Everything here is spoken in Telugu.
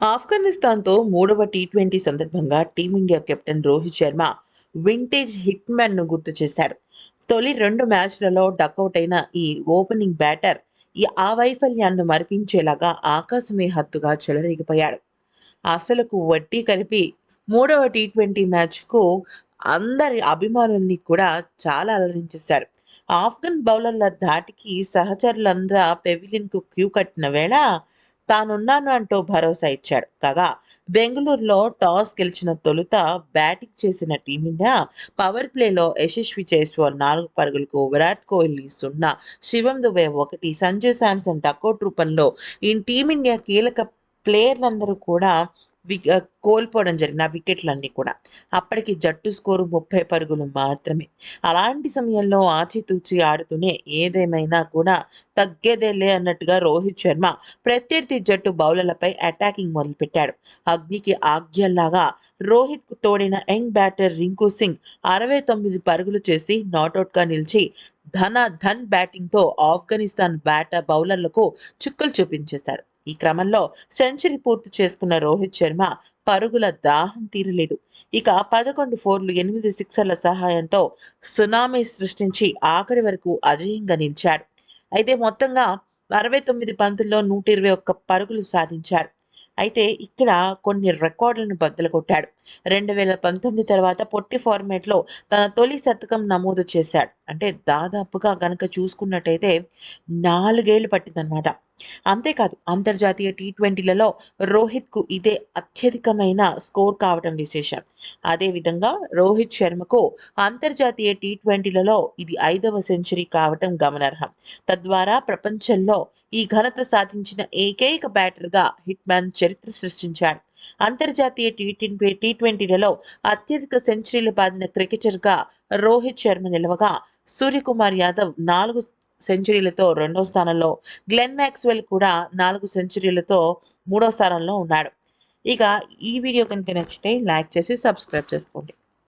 ఆఫ్ఘనిస్తాన్తో మూడవ టీ ట్వంటీ సందర్భంగా team India captain Rohit Sharma vintage hit మ్యాన్ను గుర్తు చేశాడు. తొలి రెండు మ్యాచ్లలో డకౌట్ అయిన ఈ ఓపెనింగ్ బ్యాటర్ ఈ ఆ వైఫల్యాన్ని మరిపించేలాగా ఆకాశమే హత్తుగా చెలరేగిపోయాడు. అసలుకు వడ్డీ కలిపి మూడవ టీ ట్వంటీ మ్యాచ్కు అందరి అభిమానుల్ని కూడా చాలా అలరించేశాడు. ఆఫ్ఘన్ బౌలర్ల ధాటికి సహచరులందరూ పెవిలియన్కు క్యూ కట్టిన వేళ తానున్నాను అంటూ భరోసా ఇచ్చాడు. కాగా బెంగళూరులో టాస్ గెలిచిన తొలుత బ్యాటింగ్ చేసిన టీమిండియా పవర్ ప్లేలో యశస్వి జైస్వాల్ నాలుగు పరుగులకు విరాట్ కోహ్లీ సున్నా శివం దుబే ఒకటి సంజు శాంసన్ డకౌట్ రూపంలో ఈ టీమిండియా కీలక ప్లేయర్లందరూ కూడా కోల్పోవడం జరిగిన ఆ వికెట్లన్నీ కూడా. అప్పటికి జట్టు స్కోరు ముప్పై పరుగులు మాత్రమే. అలాంటి సమయంలో ఆచితూచి ఆడుతూనే ఏదేమైనా కూడా తగ్గేదేలే అన్నట్టుగా రోహిత్ శర్మ ప్రత్యర్థి జట్టు బౌలర్లపై అటాకింగ్ మొదలుపెట్టాడు. అగ్నికి ఆజ్ఞల్లాగా రోహిత్ తోడిన యంగ్ బ్యాటర్ రింకు సింగ్ అరవై తొమ్మిది పరుగులు చేసి నాట్అవుట్గా నిలిచి ధన ధన్ బ్యాటింగ్తో ఆఫ్ఘనిస్తాన్ బ్యాటర్ బౌలర్లకు చుక్కలు చూపించేశాడు. ఈ క్రమంలో సెంచరీ పూర్తి చేసుకున్న రోహిత్ శర్మ పరుగుల దాహం తీరలేదు. ఇక పదకొండు ఫోర్లు ఎనిమిది సిక్సర్ల సహాయంతో సునామీ సృష్టించి ఆఖరి వరకు అజయంగా నిలిచాడు. అయితే మొత్తంగా అరవై తొమ్మిది పంతుల్లో నూట ఇరవై ఒక్క పరుగులు సాధించాడు. అయితే ఇక్కడ కొన్ని రికార్డులను బద్దలు కొట్టాడు. రెండు వేల పంతొమ్మిది తర్వాత పొట్టి ఫార్మేట్లో తన తొలి శతకం నమోదు చేశాడు. అంటే దాదాపుగా గనక చూసుకున్నట్టయితే నాలుగేళ్ళు పట్టిందనమాట అంతేకాదు అంతర్జాతీయ టీ ట్వంటీలలో రోహిత్కు ఇదే అత్యధికమైన స్కోర్ కావడం విశేషం. అదేవిధంగా రోహిత్ శర్మకు అంతర్జాతీయ టీ ట్వంటీలలో ఇది ఐదవ సెంచరీ కావటం గమనార్హం. తద్వారా ప్రపంచంలో ఈ ఘనత సాధించిన ఏకైక బ్యాటర్గా హిట్ మ్యాన్ చరిత్ర సృష్టించాడు. అంతర్జాతీయ టీ టీ ట్వంటీలలో అత్యధిక సెంచరీలు బాదిన క్రికెటర్గా రోహిత్ శర్మ నిలవగా సూర్యకుమార్ యాదవ్ నాలుగు సెంచరీలతో రెండో స్థానంలో గ్లెన్ మ్యాక్స్వెల్ కూడా నాలుగు సెంచరీలతో మూడో స్థానంలో ఉన్నాడు. ఇక ఈ వీడియో కనుక నచ్చితే లైక్ చేసి సబ్స్క్రైబ్ చేసుకోండి.